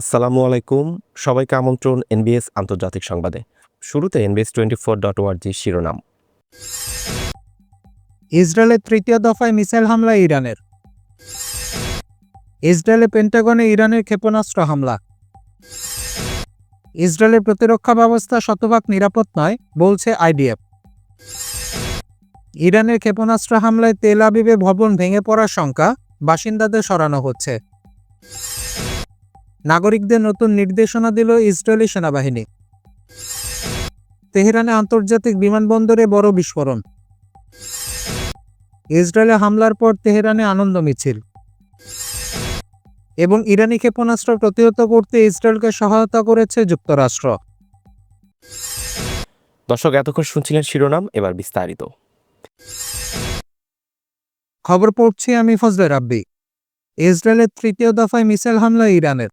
আসসালামু আলাইকুম। সবাইকে আমন্ত্রণ এনবিএস আন্তর্জাতিক সংবাদে। শুরুতে এনবিএস টোয়েন্টি ফোর ডট ওয়ার্জি শিরোনাম। ইসরায়েলের তৃতীয় দফায় মিসাইল হামলা ইরানের। ইসরায়েলের পেন্টাগনে ইরানের ক্ষেপণাস্ত্র হামলা। ইসরায়েলের প্রতিরক্ষা ব্যবস্থা শতভাগ নিরাপদ নয়, বলছে আইডিএফ ইরানের ক্ষেপণাস্ত্র হামলায় তেল আবিবে ভবন ভেঙে পড়ার শঙ্কা, বাসিন্দাদের সরানো হচ্ছে। নাগরিকদের নতুন নির্দেশনা দিল ইসরায়েলি সেনাবাহিনী। তেহরানে আন্তর্জাতিক বিমানবন্দরে বড় বিস্ফোরণ। ইসরায়েলে হামলার পর তেহরানে আনন্দ মিছিল। এবং ইরানি ক্ষেপণাস্ত্র প্রতিহত করতে ইসরায়েলকে সহায়তা করেছে যুক্তরাষ্ট্র। দর্শক এতক্ষণ শুনছিলেন শিরোনাম এবার বিস্তারিত। খবর পড়ছি আমি ফজলে রাব্বি। ইসরায়েলের তৃতীয় দফায় মিসাইল হামলা ইরানের।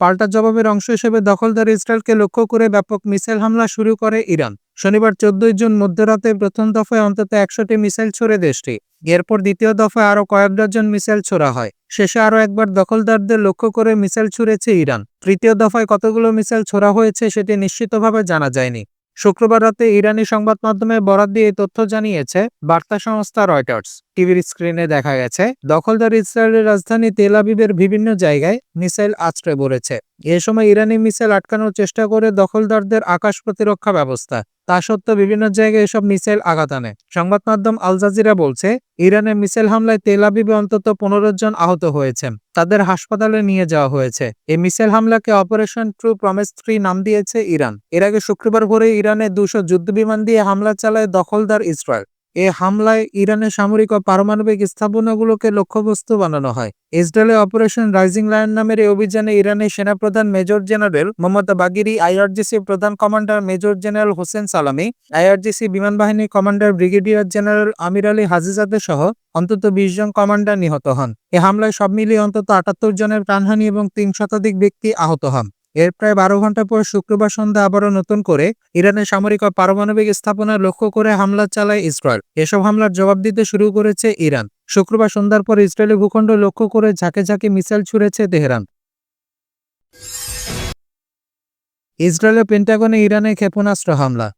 পাল্টা জবাবের অংশ হিসেবে দখলদার ইসরায়েলকে লক্ষ্য করে ব্যাপক মিসাইল হামলা শুরু করে ইরান। শনিবার চোদ্দই জুন মধ্যরাতে প্রথম দফায় অন্তত একশোটি মিসাইল ছড়ে দেশটি। এরপর দ্বিতীয় দফায় আরও কয়েক ডজন মিসাইল ছোড়া হয়। শেষে আরও একবার দখলদারদের লক্ষ্য করে মিসাইল ছুড়েছে ইরান। তৃতীয় দফায় কতগুলো মিসাইল ছোড়া হয়েছে সেটি নিশ্চিতভাবে জানা যায়নি। শুক্রবার রাতে ইরানি সংবাদ মাধ্যমে বরাদ দিয়ে তথ্য জানিয়েছে, বার্তা সংস্থা রয়টার্স। টিভির স্ক্রিনে দেখা গেছে, দখলদার ইসরায়েলের রাজধানী তেল আবিবের বিভিন্ন জায়গায় মিসাইল আশ্রয় পড়েছে এ সময় ইরানি মিসাইল আটকানোর চেষ্টা করে দখলদারদের আকাশ প্রতিরক্ষা ব্যবস্থা। তা সত্ত্বেও বিভিন্ন জায়গায় এসব মিসাইল আঘাত আনে। সংবাদ মাধ্যম আল জাজিরা বলছে, ইরানের মিসাইল হামলায় তেল আবিবে অন্তত পনেরো জন আহত হয়েছেন। তাদের হাসপাতালে নিয়ে যাওয়া হয়েছে। এই মিসাইল হামলাকে অপারেশন ট্রু প্রমিস থ্রি নাম দিয়েছে ইরান। এর আগে শুক্রবার ভোরে ইরানে দুশো যুদ্ধবিমান দিয়ে হামলা চালায় দখলদার ইসরায়েল। এ হামলায় ইরানের সামরিক ও পারমাণবিক স্থাপনাগুলোকে লক্ষ্যবস্তু বানানো হয়। ইসরায়েলে অপারেশন রাইজিং লায়ন নামের এই অভিযানে ইরানের সেনাপ্রধান major general Mohammad Bagheri, IRGC প্রধান commander major general Hossein Salami, IRGC বিমান বাহিনীর commander brigadier general Amir Ali Hajizadeh সহ অন্তত বিশ জন কমান্ডার নিহত হন। এ হামলায় সব মিলিয়ে অন্তত আটাত্তর জনের প্রাণহানি এবং তিন শতাধিক ব্যক্তি আহত হন। এর প্রায় বারো ঘণ্টা পর শুক্রবার সন্ধ্যা আবারও নতুন করে ইরানের সামরিক ও পারমাণবিক স্থাপনা লক্ষ্য করে হামলা চালায় ইসরায়েল। এসব হামলার জবাব দিতে শুরু করেছে ইরান। শুক্রবার সন্ধ্যার পর ইসরায়েলি ভূখণ্ড লক্ষ্য করে ঝাঁকে ঝাঁকে মিসাইল ছুড়েছে তেহরান। ইসরায়েলের পেন্টাগনে ইরানের ক্ষেপণাস্ত্র হামলা।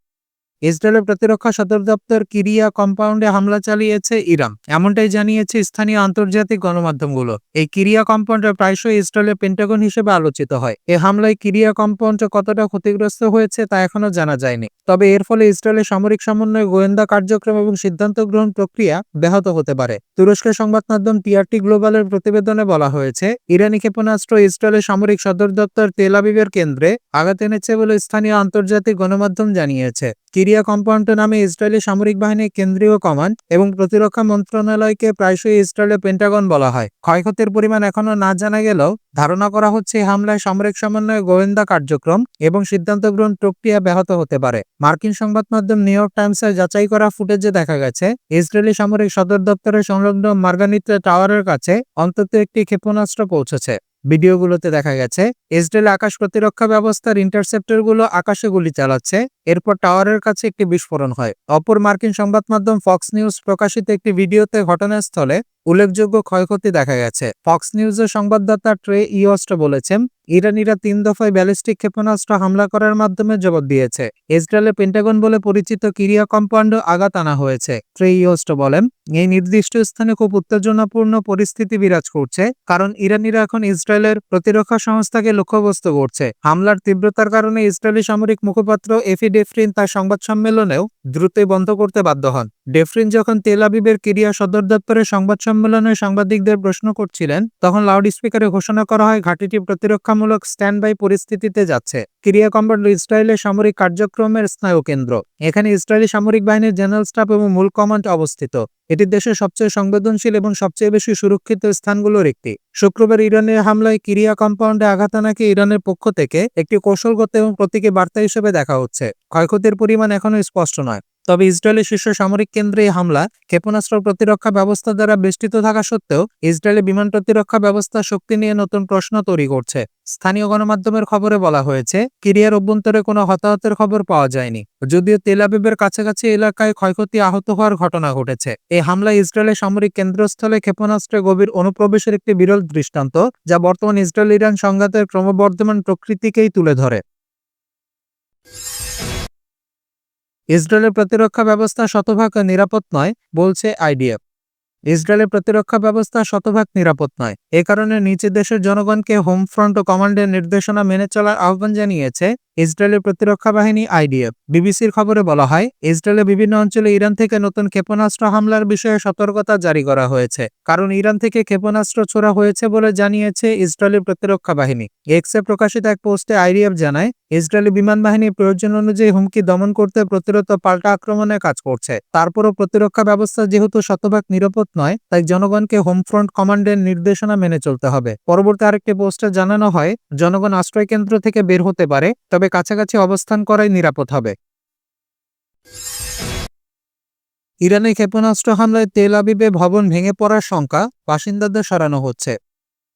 ইসরায়েলের প্রতিরক্ষা সদর দপ্তর কিরিয়া কম্পাউন্ডে হামলা চালিয়েছে ইরান। এমনটাই জানিয়েছে স্থানীয় আন্তর্জাতিক গণমাধ্যমগুলো। এই কিরিয়া কম্পাউন্ড প্রায়শই ইসরায়েলের পেন্টাগন হিসেবে আলোচিত হয়। এ হামলায় কিরিয়া কম্পাউন্ড কতটা ক্ষতিগ্রস্ত হয়েছে তা এখনও জানা যায়নি। তবে এর ফলে ইসরায়েলের সামরিক সমন্বয়, গোয়েন্দা কার্যক্রম এবং সিদ্ধান্ত গ্রহণ প্রক্রিয়া ব্যাহত হতে পারে। তুরস্কের সংবাদ মাধ্যম টিআরটি গ্লোবালের প্রতিবেদনে বলা হয়েছে, ইরানি ক্ষেপণাস্ত্র ইসরায়েলের সামরিক সদর দপ্তর তেল আবিবের কেন্দ্রে আঘাত এনেছে বলে স্থানীয় আন্তর্জাতিক গণমাধ্যম জানিয়েছে। কিরিয়া কম্পাউন্ড নামে ইসরায়েলি সামরিক বাহিনীর কেন্দ্রীয় কমান্ড এবং প্রতিরক্ষা মন্ত্রণালয়কে প্রায়শই ইসরায়েলের পেন্টাগন বলা হয়। ক্ষয়ক্ষতির পরিমাণ এখনও না জানা গেলেও ধারণা করা হচ্ছে হামলায় সামরিক সমন্বয় গোয়েন্দা কার্যক্রম এবং সিদ্ধান্ত গ্রহণ প্রক্রিয়া ব্যাহত হতে পারে। মার্কিন সংবাদ মাধ্যম নিউ ইয়র্ক টাইমসের যাচাই করা ফুটেজে দেখা গেছে, ইসরায়েলি সামরিক সদর দপ্তরের সংলগ্ন মার্গানিত্রা টাওয়ারের কাছে অন্তত একটি ক্ষেপণাস্ত্র পৌঁছেছে। ভিডিওগুলোতে দেখা গেছে, ইসরায়েল আকাশ প্রতিরক্ষা ব্যবস্থার ইন্টারসেপ্টরগুলো আকাশে গুলি চালাচ্ছে, এরপর টাওয়ারের কাছে একটি বিস্ফোরণ হয়। অপর মার্কিন সংবাদ মাধ্যম ফক্স নিউজ প্রকাশিত একটি ভিডিওতে ঘটনাস্থলে উল্লেখযোগ্য ক্ষয়ক্ষতি দেখা গেছে। ফক্স নিউজের সংবাদদাতা ট্রে ইয়স্ট বলেছেন ইরানিরা তিন দফায় ব্যালিস্টিক ক্ষেপণাস্ত্র হামলা করার মাধ্যমে জবাব দিয়েছে। ইসরায়েলের পেন্টাগন বলে পরিচিত কিরিয়া কম্পাউন্ড আঘাত আনা হয়েছে। ট্রে ইয়স্ট বলেন, এই নির্দিষ্ট স্থানে খুব উত্তেজনাপূর্ণ পরিস্থিতি বিরাজ করছে, কারণ ইরানিরা এখন ইসরায়েলের প্রতিরক্ষা সংস্থাকে লক্ষ্যবস্তু করছে। হামলার তীব্রতার কারণে ইসরায়েলি সামরিক মুখপাত্র এফি ডেফরিন তার সংবাদ সম্মেলনেও দ্রুতই বন্ধ করতে বাধ্য হন। ডেফরিন যখন তেল আবিবের কিরিয়া সদর দপ্তরের সংবাদ সম্মেলনে সাংবাদিকদের প্রশ্ন করছিলেন, তখন লাউড স্পিকারে ঘোষণা করা হয়, ঘাঁটিটি প্রতিরক্ষামূলক স্ট্যান্ড বাই পরিস্থিতিতে যাচ্ছে। ক্রিয়া কম্পাউন্ড ইসরায়েলের সামরিক কার্যক্রমের স্নায়ুকেন্দ্র। এখানে ইসরায়েলি সামরিক বাহিনীর জেনারেল স্টাফ এবং মূল কমান্ড অবস্থিত। এটি দেশের সবচেয়ে সংবেদনশীল এবং সবচেয়ে বেশি সুরক্ষিত স্থানগুলোর একটি। শুক্রবার ইরানের হামলায় কিরিয়া কম্পাউন্ডে আঘাত আনাকে ইরানের পক্ষ থেকে একটি কৌশলগত এবং প্রতীকী বার্তা হিসেবে দেখা হচ্ছে। ক্ষয়ক্ষতির পরিমাণ এখনও স্পষ্ট নয়। তবে ইসরায়েলের শীর্ষ সামরিক কেন্দ্রে এই হামলা ক্ষেপণাস্ত্র প্রতিরক্ষা ব্যবস্থা দ্বারা বেষ্টিত থাকা সত্ত্বেও ইসরায়েলের বিমান প্রতিরক্ষা ব্যবস্থা শক্তি নিয়ে নতুন প্রশ্ন তৈরি করছে। স্থানীয় গণমাধ্যমের খবরে বলা হয়েছে কিরিয়ার অভ্যন্তরে কোনো হতাহতের খবর পাওয়া যায়নি, যদিও তেল আবিবের কাছাকাছি এলাকায় ক্ষয়ক্ষতি আহত হওয়ার ঘটনা ঘটেছে। এই হামলায় ইসরায়েলের সামরিক কেন্দ্রস্থলে ক্ষেপণাস্ত্রে গভীর অনুপ্রবেশের একটি বিরল দৃষ্টান্ত, যা বর্তমান ইসরায়েল ইরান সংঘাতের ক্রমবর্ধমান প্রকৃতিকেই তুলে ধরে। ইসরায়েলের প্রতিরক্ষা ব্যবস্থা শতভাগ নিরাপদ নয়, বলছে আইডিএফ। ইসরায়েলের প্রতিরক্ষা ব্যবস্থা শতভাগ নিরাপদ নয়। এ কারণে নিচের দেশের জনগণকে হোম ফ্রন্ট ও কমান্ডের নির্দেশনা মেনে চলার আহ্বান জানিয়েছে ইসরায়েলের প্রতিরক্ষা বাহিনী, আইডিএফ। বিবিসির খবরে বলা হয়, ইসরায়েলের বিভিন্ন অঞ্চলে ইরান থেকে নতুন ক্ষেপণাস্ত্র হামলার বিষয়ে সতর্কতা জারি করা হয়েছে। কারণ ইরান থেকে ক্ষেপণাস্ত্র ছোড়া হয়েছে বলে জানিয়েছে ইসরায়েলের প্রতিরক্ষা বাহিনী। এক্সে প্রকাশিত এক পোস্টে আইডিএফ জানায়, ইসরায়েলি বিমান বাহিনী প্রয়োজন অনুযায়ী হুমকি দমন করতে প্রতিরোধ পাল্টা আক্রমণে কাজ করছে। তারপরও প্রতিরক্ষা ব্যবস্থা যেহেতু শতভাগ নিরাপদ নয়, তাই জনগণকে হোম ফ্রন্ট কমান্ডের নির্দেশনা মেনে চলতে হবে। পরবর্তী আরেকটি পোস্টে জানানো হয়, জনগণ আশ্রয় কেন্দ্র থেকে বের হতে পারে, তবে কাছাকাছি অবস্থান করাই নিরাপদ হবে? ইরানে ক্ষেপণাস্ত্র হামলায় তেল আবিবে ভবন ভেঙে পড়ার শঙ্কা বাসিন্দাদের সরানো হচ্ছে।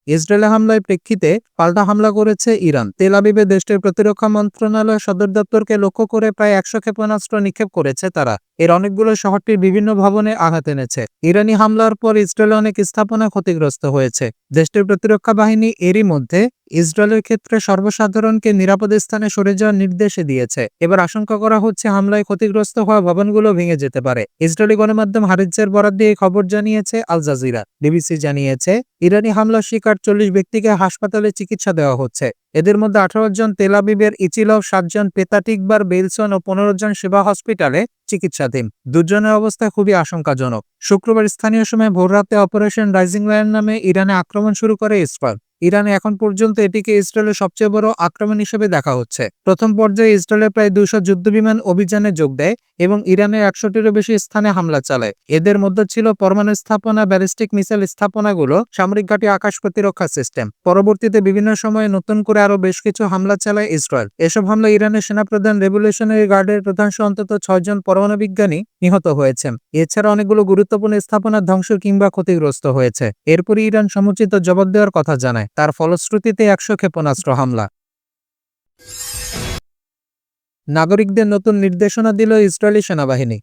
ইসরায়েলে হামলায় প্রেক্ষিতে পাল্টা হামলা করেছে ইরান। তেল আবিবে দেশটির প্রতিরক্ষা মন্ত্রণালয় সদর দপ্তরকে লক্ষ্য করে প্রায় একশো ক্ষেপণাস্ত্র নিক্ষেপ করেছে তারা। এর অনেকগুলো শহরটির বিভিন্ন ভবনে আঘাত এনেছে। ইরানি হামলার পর ইসরায়েলে অনেক স্থাপনা ক্ষতিগ্রস্ত হয়েছে। দেশটির প্রতিরক্ষা বাহিনী এরই মধ্যে ইসরায়েলের ক্ষেত্রে সর্বসাধারণকে নিরাপদ স্থানে সরে যাওয়ার নির্দেশে দিয়েছে। এবার আশঙ্কা করা হচ্ছে হামলায় ক্ষতিগ্রস্ত হওয়া ভবনগুলো ভেঙে যেতে পারে। ইসরায়েলি গণমাধ্যম হারিজের বরাদ দিয়ে খবর জানিয়েছে আল জাজিরা। ডিবিসি জানিয়েছে, ইরানি হামলার শিকার চল্লিশ ব্যক্তিকে হাসপাতালে চিকিৎসা দেওয়া হচ্ছে। এদের মধ্যে আঠারো জন তেলাবিবের ইচিলভ সাতজন পেতাটিকবার, বেলসন ও পনেরো জন সেবা হসপিটালে চিকিৎসাধীন। দুজনের অবস্থা খুবই আশঙ্কাজনক। শুক্রবার স্থানীয় সময় ভোররাতে অপারেশন রাইজিং লায়ন নামে ইরানে আক্রমণ শুরু করে ইসরায়েল। ইরানে এখন পর্যন্ত এটিকে ইসরায়েলের সবচেয়ে বড় আক্রমণ হিসেবে দেখা হচ্ছে। প্রথম পর্যায়ে ইসরায়েলের প্রায় দুশো যুদ্ধবিমান অভিযানে যোগ দেয়। এবং ইরানের একশোটিরও বেশি স্থানে হামলা চালায়। এদের মধ্যে ছিল পরমাণু স্থাপনা, ব্যালিস্টিক মিসাইল স্থাপনাগুলো, সামরিক ঘাটি আকাশ প্রতিরক্ষা সিস্টেম। পরবর্তীতে বিভিন্ন সময়ে নতুন করে আরও বেশ কিছু হামলা চালায় ইসরায়েল। এসব হামলা ইরানের সেনাপ্রধান রেভলিউশনারি গার্ডের প্রধান সহ অন্তত ছয়জন পরমাণু বিজ্ঞানী নিহত হয়েছেন। এছাড়া অনেকগুলো গুরুত্বপূর্ণ স্থাপনা ধ্বংস কিংবা ক্ষতিগ্রস্ত হয়েছে। এরপরই ইরান সমুচিত জবাব দেওয়ার কথা জানায়। তার ফলশ্রুতিতে একশো ক্ষেপণাস্ত্র হামলা। নাগরিকদের নতুন নির্দেশনা দিল ইসরায়েলি সেনাবাহিনী।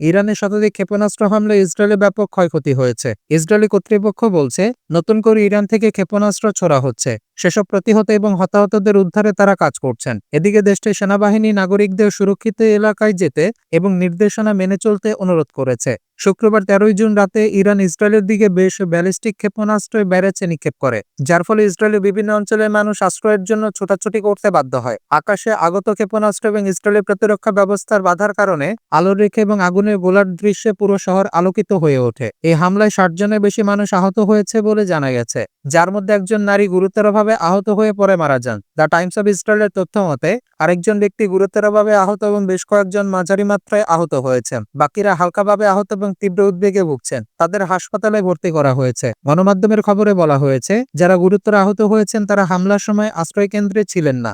ইরানে শতাধিক ক্ষেপণাস্ত্র হামলায় ইসরায়েলে ব্যাপক ক্ষয়ক্ষতি হয়েছে। ইসরায়েলি কর্তৃপক্ষ বলছে, নতুন করে ইরান থেকে ক্ষেপণাস্ত্র ছড়া হচ্ছে। সেসব প্রতিহত এবং হতাহতদের উদ্ধারে তারা কাজ করছেন। এদিকে দেশটির সেনাবাহিনী নাগরিকদের সুরক্ষিত এলাকায় যেতে এবং নির্দেশনা মেনে চলতে অনুরোধ করেছে। শুক্রবার তেরোই জুন রাতে ইরান ইসরায়েলের দিকে বেশ ব্যালিস্টিক ক্ষেপণাস্ত্র ব্যারেচে নিক্ষেপ করে, যার ফলে ইসরায়েলের বিভিন্ন অঞ্চলের মানুষ আশ্রয়ের জন্য ছোটাছুটি করতে বাধ্য হয়। আকাশে আগত ক্ষেপণাস্ত্র এবং ইসরায়েলের প্রতিরক্ষা ব্যবস্থার বাধার কারণে আলোর রেখে এবং আগুনের গোলার দৃশ্যে পুরো শহর আলোকিত হয়ে ওঠে। এই হামলায় ষাট জনের বেশি মানুষ আহত হয়েছে বলে জানা গেছে, যার মধ্যে একজন নারী গুরুতরভাবে আহত হয়ে পরে মারা যান। দ্য টাইমস অব ইসরায়েলের তথ্য মতে, আরেকজন ব্যক্তি গুরুতরভাবে আহত এবং বেশ কয়েকজন মাঝারি মাত্রায় আহত হয়েছেন। বাকিরা হালকাভাবে আহত এবং তীব্র উদ্বেগে ভুগছেন। তাদের হাসপাতালে ভর্তি করা হয়েছে। গণমাধ্যমের খবরে বলা হয়েছে, যারা গুরুতর আহত হয়েছেন, তারা হামলার সময় আশ্রয় কেন্দ্রে ছিলেন না।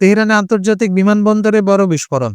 তেহরানে আন্তর্জাতিক বিমানবন্দরে বড় বিস্ফোরণ।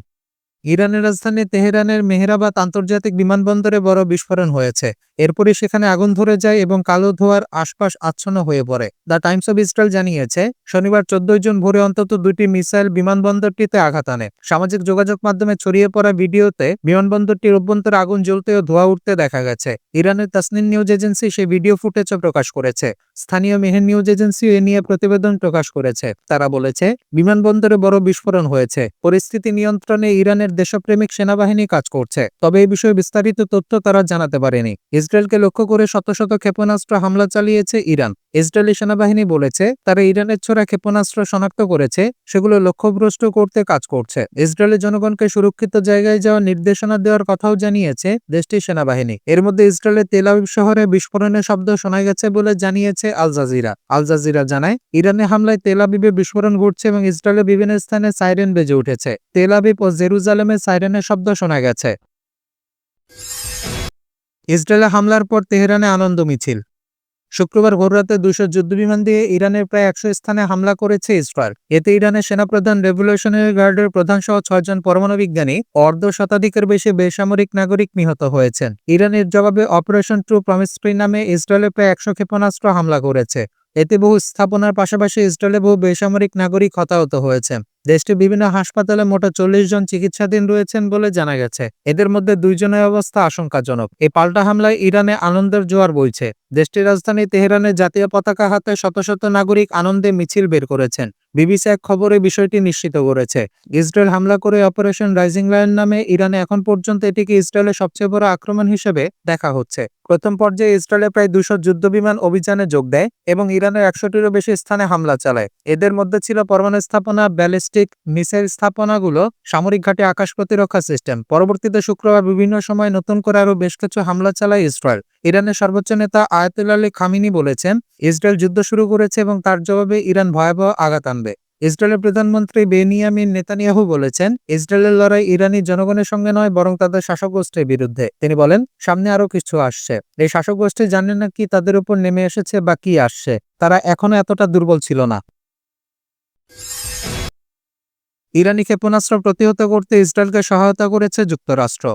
ইরানের রাজধানী তেহরানের মেহরাবাদ আন্তর্জাতিক বিমানবন্দরে বড় বিস্ফোরণ হয়েছে। এরপরই সেখানে আগুন ধরে যায় এবং কালো ধোয়ার আশপাশ আচ্ছন্ন হয়ে পড়ে। দ্য টাইমস অব ইসরায়েল জানিয়েছে, শনিবার চোদ্দই জুন ভোরে অন্তত দুইটি মিসাইল বিমানবন্দরটিতে আঘাত আনে। সামাজিক যোগাযোগ মাধ্যমে ছড়িয়ে পড়া ভিডিওতে বিমানবন্দরটির অভ্যন্তরে আগুন জ্বলতে ও ধোয়া উঠতে দেখা গেছে। ইরানের তাসনিন নিউজ এজেন্সি সেই ভিডিও ফুটেজও প্রকাশ করেছে। স্থানীয় মেহের নিউজ এজেন্সিও এ নিয়ে প্রতিবেদন প্রকাশ করেছে। তারা বলেছে, বিমানবন্দরে বড় বিস্ফোরণ হয়েছে। পরিস্থিতি নিয়ন্ত্রণে ইরানের দেশপ্রেমিক সেনাবাহিনী কাজ করছে। তবে এই বিষয়ে বিস্তারিত তথ্য তারা জানাতে পারেনি। ইসরায়েলকে লক্ষ্য করে শত শত ক্ষেপণাস্ত্র হামলা চালিয়েছে ইরান। ইসরায়েলি সেনাবাহিনী বলেছে, তারা ইরানের ছোড়া ক্ষেপণাস্ত্র শনাক্ত করেছে, সেগুলো লক্ষ্যভ্রষ্ট করতে কাজ করছে। ইসরায়েলের জনগণকে সুরক্ষিত জায়গায় যাওয়ার নির্দেশনা দেওয়ার কথাও জানিয়েছে দেশটির সেনাবাহিনী। এর মধ্যে ইসরায়েলের তেল আবিব শহরে বিস্ফোরণের শব্দ শোনা গেছে বলে জানিয়েছে আল জাজিরা। আল জাজিরা জানায় ইরানে হামলায় তেল আবিবে বিস্ফোরণ ঘটছে এবং ইসরায়েলের বিভিন্ন স্থানে সাইরেন বেজে উঠেছে। তেল আবিব ও জেরুজালেমে সাইরেনের শব্দ শোনা গেছে। ইসরায়েলে হামলার পর তেহরানে আনন্দ মিছিল। শুক্রবার ভোররাতে দুশো যুদ্ধবিমান দিয়ে ইরানের প্রায় একশো স্থানে হামলা করেছে ইসরায়েল। এতে ইরানের সেনাপ্রধান রেভলিউশনারি গার্ডের প্রধান সহ ছয়জন পরমাণু বিজ্ঞানী অর্ধ শতাধিকের বেশি বেসামরিক নাগরিক নিহত হয়েছেন। ইরানের জবাবে অপারেশন ট্রু প্রমিস্ট্রি নামে ইসরায়েলে প্রায় একশো ক্ষেপণাস্ত্র হামলা করেছে। এতে বহু স্থাপনার পাশাপাশি ইসরায়েলে বহু বেসামরিক নাগরিক হতাহত হয়েছে দেশটির বিভিন্ন হাসপাতালে মোট চল্লিশ জন চিকিৎসাধীন রয়েছেন বলে জানা গেছে। এদের মধ্যে দুইজনের অবস্থা আশঙ্কাজনক। এই পাল্টা হামলায় ইরানে আনন্দের জোয়ার বইছে। দেশটির রাজধানী তেহরানের জাতীয় পতাকা হাতে শত শত নাগরিক আনন্দে মিছিল বের করেছেন। বিবিসি এক খবরে বিষয়টি নিশ্চিত করেছে। ইসরায়েল হামলা করে অপারেশন রাইজিং লায়ন নামে ইরানে এখন পর্যন্ত এটিকে ইসরায়েলের সবচেয়ে বড় আক্রমণ হিসেবে দেখা হচ্ছে। প্রথম পর্যায়ে ইসরায়েলে প্রায় দুশো যুদ্ধবিমান অভিযানে যোগ দেয় এবং ইরানের একশোটিরও বেশি স্থানে হামলা চালায়। এদের মধ্যে ছিল পরমাণু স্থাপনা ব্যালিস্টিক মিসাইল স্থাপনাগুলো সামরিক ঘাটে আকাশ প্রতিরক্ষা সিস্টেম। পরবর্তীতে শুক্রবার বিভিন্ন সময় নতুন করে আরও বেশ কিছু হামলা চালায় ইসরায়েল। ইরানের সর্বোচ্চ নেতা আয়াতুল্লাহ আলী খামিনি বলেছেন, ইসরায়েল যুদ্ধ শুরু করেছে এবং তার জবাবে ইরান ভয়াবহ আঘাত আনবে। ইসরায়েলের প্রধানমন্ত্রী বেনিয়ামিন নেতানিয়াহু বলেছেন, ইসরায়েলের লড়াই ইরানি জনগণের সঙ্গে নয়, বরং তাদের শাসক গোষ্ঠীর বিরুদ্ধে। তিনি বলেন, সামনে আরও কিছু আসছে। এই শাসক গোষ্ঠী জানে না কি তাদের উপর নেমে এসেছে বা কি আসছে। তারা এখনও এতটা দুর্বল ছিল না। ইরানি ক্ষেপণাস্ত্র প্রতিহত করতে ইসরায়েলকে সহায়তা করেছে যুক্তরাষ্ট্র।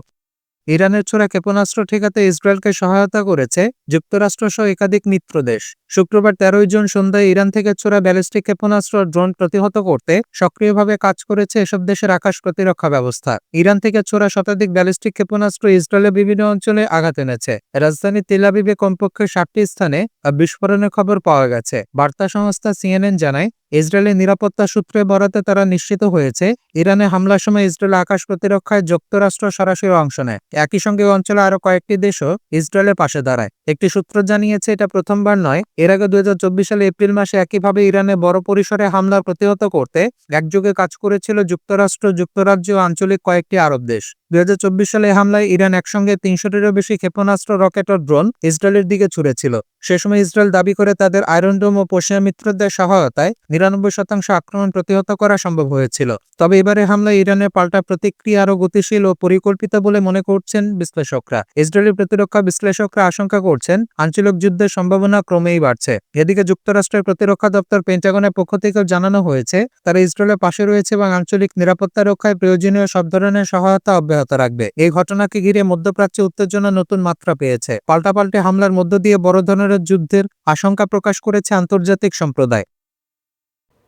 ইরানের ছোড়া ক্ষেপণাস্ত্র ঠেকাতে ইসরায়েলকে সহায়তা করেছে যুক্তরাষ্ট্র সহ একাধিক মিত্র দেশ। শুক্রবার তেরোই জুন সন্ধ্যায় ইরান থেকে ছোড়া ব্যালিস্টিক ক্ষেপণাস্ত্র ড্রোন প্রতিহত করতে সক্রিয়ভাবে কাজ করেছে এসব দেশের আকাশ প্রতিরক্ষা ব্যবস্থা। ইরান থেকে ছোড়া শতাধিক ব্যালিস্টিক ক্ষেপণাস্ত্র ইসরায়েলের বিভিন্ন অঞ্চলে আঘাত এনেছে। রাজধানী তেলাবিবে কমপক্ষে ষাটটি স্থানে বিস্ফোরণের খবর পাওয়া গেছে। বার্তা সংস্থা সিএনএন জানায়, ইসরায়েলের নিরাপত্তা সূত্রে বরাতে তারা নিশ্চিত হয়েছে, ইরানে হামলার সময় ইসরায়েল আকাশ প্রতিরক্ষায় যুক্তরাষ্ট্র সরাসরি অংশ নেয়। একই সঙ্গে অঞ্চলে আরও কয়েকটি দেশও ইসরায়েলের পাশে দাঁড়ায়। একটি সূত্র জানিয়েছে, এটা প্রথমবার নয়। এর আগে দুই হাজার চব্বিশ সালে এপ্রিল মাসে একইভাবে ইরানে বড় পরিসরে হামলা প্রতিহত করতে একযোগে কাজ করেছিল যুক্তরাষ্ট্র, যুক্তরাজ্য আঞ্চলিক কয়েকটি আরব দেশ। দুই হাজার চব্বিশ সালে হামলায় ইরান একসঙ্গে তিনশোটিরও বেশি ক্ষেপণাস্ত্র, রকেট ও ড্রোন ইসরায়েলের দিকে ছুড়েছিল। সে সময় ইসরায়েল দাবি করে তাদের আয়রনডোম ও পশ্চিমা মিত্রদের সহায়তায় নিরানব্বই শতাংশ আক্রমণ প্রতিহত করা সম্ভব হয়েছিল। তবে এবারে হামলায় ইরানের পাল্টা প্রতিক্রিয়া আরও গতিশীল ও পরিকল্পিত বলে মনে করছেন বিশ্লেষকরা। ইসরায়েলি প্রতিরক্ষা বিশ্লেষকরা আশঙ্কা করছেন, আঞ্চলিক যুদ্ধের সম্ভাবনা ক্রমেই বাড়ছে। এদিকে যুক্তরাষ্ট্রের প্রতিরক্ষা দপ্তর পেন্টাগনের পক্ষ থেকেও জানানো হয়েছে, তারা ইসরায়েলের পাশে রয়েছে এবং আঞ্চলিক নিরাপত্তা রক্ষায় প্রয়োজনীয় সব ধরনের সহায়তা অব্যাহত রাখবে। এই ঘটনাকে ঘিরে মধ্যপ্রাচ্যে উত্তেজনা নতুন মাত্রা পেয়েছে। পাল্টাপাল্টে হামলার মধ্য দিয়ে বড় ধরনের যুদ্ধের আশঙ্কা প্রকাশ করেছে আন্তর্জাতিক সম্প্রদায়।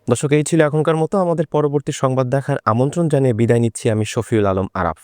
দর্শক, এই ছিল এখনকার মতো। আমাদের পরবর্তী সংবাদ দেখার আমন্ত্রণ জানিয়ে বিদায় নিচ্ছি আমি শফিউল আলম আরাফ।